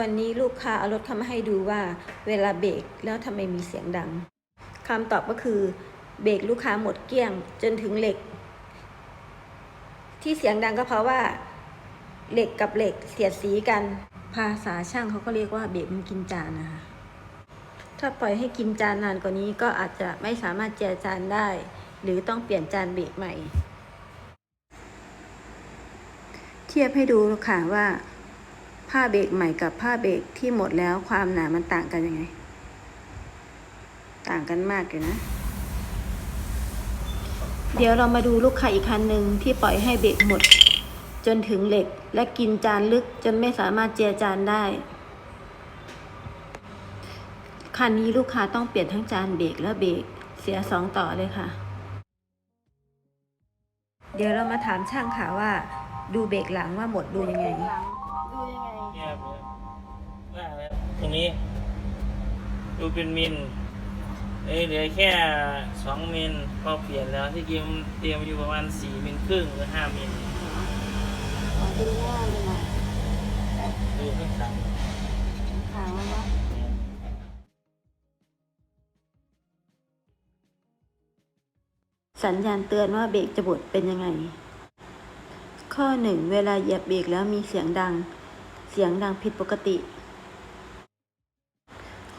วันนี้ลูกค้าเอารถเข้ามาให้ดูว่าเวลาเบรกแล้วทำไมมีเสียงดังคำตอบก็คือเบรกลูกค้าหมดเกลี้ยงจนถึงเหล็ก ที่เสียงดังก็เพราะว่า เหล็กกับเหล็กเสียดสีกัน ภาษาช่างเขาก็เรียกว่าเบรกมันกินจานนะคะถ้าปล่อยให้กินจานนานกว่านี้ก็อาจจะไม่สามารถเจียจานได้ หรือต้องเปลี่ยนจานเบรกใหม่ เทียบให้ดูค่ะว่า ผ้าเบรกใหม่กับผ้าเบรกที่หมดแล้วความหนามันต่างกันยังไง ต่างกันมากอยู่นะ เดี๋ยวเรามาดูลูกค้าอีกคันหนึ่งที่ปล่อยให้เบรกหมด จนถึงเหล็กและกินจานลึกจนไม่สามารถเจียจานได้ คันนี้ลูกค้าต้องเปลี่ยนทั้งจานเบรกและเบรกเสียสองต่อเลยค่ะ เดี๋ยวเรามาถามช่างค่ะว่า ดูเบรกหลังว่าหมดดูยังไง ดูยังไงเนี่ยครับว่าแล้วตรงนี้ ดูเป็นมิลเอ้ยเหลือแค่สองมิลพอเปลี่ยนแล้วที่จริงเตรียมอยู่ประมาณสี่มิลครึ่งหรือห้ามิลดูหน้าเลยนะดูข้างหลังถามว่าสัญญาณเตือนว่าเบรกจะบดเป็นยังไง ข้อหนึ่งเวลาเหยียบเบรกแล้วมีเสียงดัง เสียงดังผิดปกติ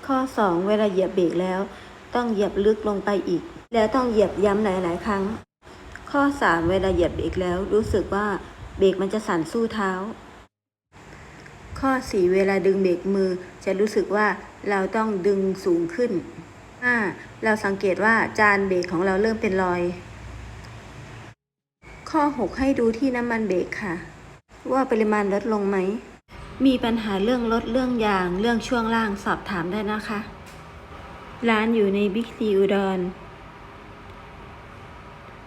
ข้อสองเวลาเหยียบเบรกแล้ว ต้องเหยียบลึกลงไปอีก แล้วต้องเหยียบย้ำหลาย ๆ ครั้ง ข้อสามเวลาเหยียบเบรกแล้วรู้สึกว่าเบรกมันจะสั่นสู้เท้า ข้อสี่เวลาดึงเบรกมือจะรู้สึกว่าเราต้องดึงสูงขึ้น 5. เราสังเกตว่าจานเบรกของเราเริ่มเป็นรอย ข้อ 6 ให้ดูที่น้ำมันเบรกค่ะ ว่าปริมาณลดลงไหม มีปัญหาเรื่องรถเรื่องยาง เรื่องช่วงล่างสอบถามได้นะคะ ร้านอยู่ในบิ๊กซีอุดร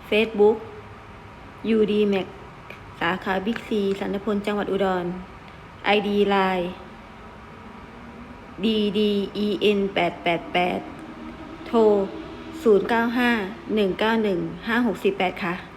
Facebook UD Max สาขาบิ๊กซีสันนพลจังหวัดอุดร ID Line DDEN 888โทร 095 191 5648 ค่ะ